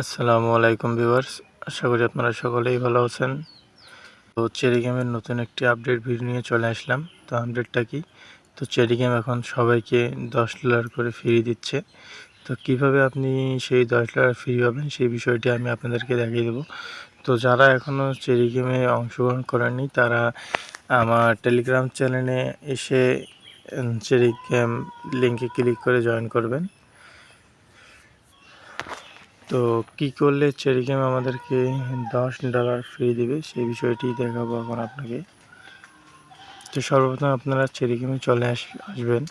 আসসালামু আলাইকুম ভিউয়ার্স, আশা করি আপনারা সকলেই ভালো আছেন। তো চেরি গেমের নতুন একটি আপডেট ভিডিও নিয়ে চলে আসলাম। তো আপডেটটা কি? তো চেরি গেম এখন সবাইকে দশ ডলার করে ফ্রি দিচ্ছে। তো কীভাবে আপনি সেই দশ ডলার ফ্রি পাবেন সেই বিষয়টি আমি আপনাদেরকে দেখিয়ে দেবো। তো যারা এখনও চেরি গেমে অংশগ্রহণ করেননি, তারা আমার টেলিগ্রাম চ্যানেলে এসে চেরি গেম লিঙ্কে ক্লিক করে জয়েন করবেন। তো কি করলে চেরি গেম আমাদেরকে দশ ডলার ফ্রি দিবে? সেই বিষয়টি দেখাবো এখন আপনাকে। তো সর্বপ্রথম আপনারা চেরি গেমে চলে আস, আসবেন।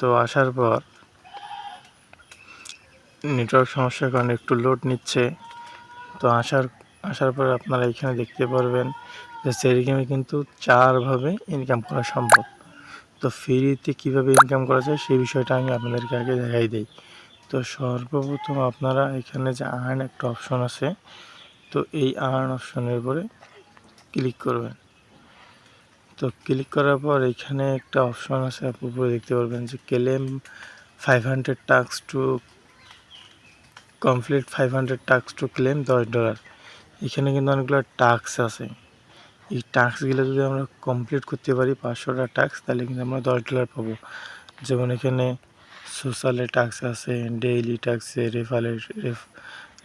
তো আসার পর নেটওয়ার্ক সমস্যার কারণে একটু লোড নিচ্ছে। তো আসার আসার পর আপনারা এখানে দেখতে পারবেন যে চেরি গেমে কিন্তু চারভাবে ইনকাম করা সম্ভব। তো ফ্রিতে কীভাবে ইনকাম করা যায় সেই বিষয়টা আমি আপনাদেরকে আগে দেখাই দিই। তো সর্বপ্রথম আপনারা এখানে যে আর্ন একটা অপশন আছে, তো এই আর্ন অপশনের উপরে ক্লিক করবেন। তো ক্লিক করার পর এখানে একটা অপশন আছে, আপনি উপরে দেখতে পারবেন যে claim five hundred tasks to complete five hundred tasks to claim দশ ডলার এখানে কিন্তু অনেকগুলো টাক্স আছে। এই টাস্কগুলো যদি আমরা কমপ্লিট করতে পারি পাঁচশোটা টাস্ক, তাহলে কিন্তু আমরা দশ ডলার পাবো। যেমন এখানে সোশ্যালে টাস্ক আছে ডেইলি টাক্সে রেফারের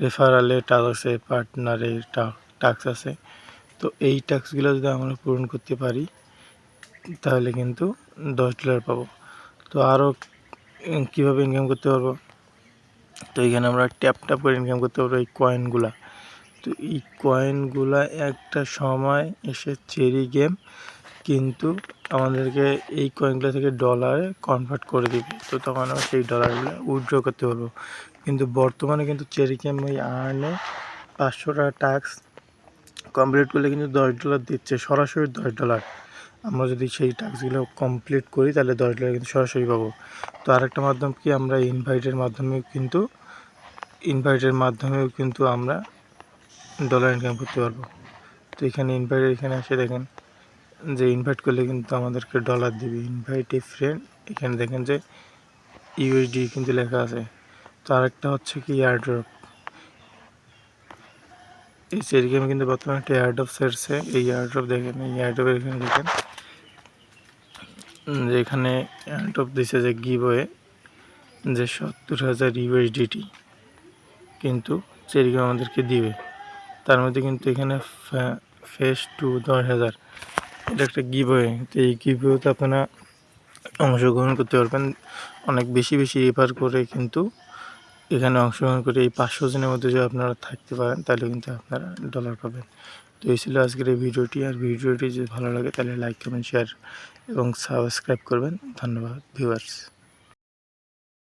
রেফারালে টাস্ক আছে পার্টনারে টাস্ক আছে। তো এই টাস্কগুলো যদি আমরা পূরণ করতে পারি, তাহলে কিন্তু দশ ডলার পাবো। তো আরও কীভাবে ইনকাম করতে পারব? তো এখানে আমরা ট্যাপ ট্যাপ করে ইনকাম করতে পারব এই কয়েনগুলা তো এই কয়েনগুলা একটা সময় এসে চেরি গেম কিন্তু আমাদেরকে এই কয়েনগুলো থেকে ডলারে কনভার্ট করে দিবে। তো তখন আমরা সেই ডলারগুলো উইথড্র করতে পারব। কিন্তু বর্তমানে কিন্তু চেরি গেম ওই আর্নে পাঁচশো টাকা ট্যাক্স কমপ্লিট করলে কিন্তু দশ ডলার দিচ্ছে, সরাসরি দশ ডলার আমরা যদি সেই টাস্কগুলো কমপ্লিট করি তাহলে দশ ডলার কিন্তু সরাসরি পাবো। তো আরেকটা মাধ্যম কি? আমরা ইনভাইটের মাধ্যমেও কিন্তু ইনভাইটের মাধ্যমেও কিন্তু আমরা ডলার ইনকাম করতে পারব। তো এখানে ইনভাইট এখানে এসে দেখেন যে ইনভাইট করলে কিন্তু আমাদেরকে ডলার দিবে। ইনভাইট এ ফ্রেন্ড এখানে দেখেন যে ইউএসডি কিন্তু লেখা আছে। তো আরেকটা হচ্ছে কি এয়ারড্রপ এই চেরি গেমে কিন্তু বর্তমানে একটা এয়ারড্রপ সেরছে এই এয়ারড্রপ দেখেন, এই এয়ারড্রপের এখানে দেখেন যে এখানে এয়ারড্রপ দিছে যে গিবয়ে যে সত্তর হাজার ইউএসডিটি কিন্তু চেরি গেম আমাদেরকে দিবে। তার মধ্যে কিন্তু এখানে ফেস টু দশ হাজার। এটা একটা গিভওয়ে তো এই গিভওয়েতে আপনারা অংশগ্রহণ করতে পারবেন। অনেক বেশি বেশি রেফার করে কিন্তু এখানে অংশগ্রহণ করে এই পাঁচশো জনের মধ্যে যদি আপনারা থাকতে পারেন, তাহলে কিন্তু আপনারা ডলার পাবেন। তো এই ছিল আজকের এই ভিডিওটি। আর ভিডিওটি যদি ভালো লাগে, তাহলে লাইক কমেন্ট শেয়ার এবং সাবস্ক্রাইব করবেন। ধন্যবাদ ভিউয়ার্স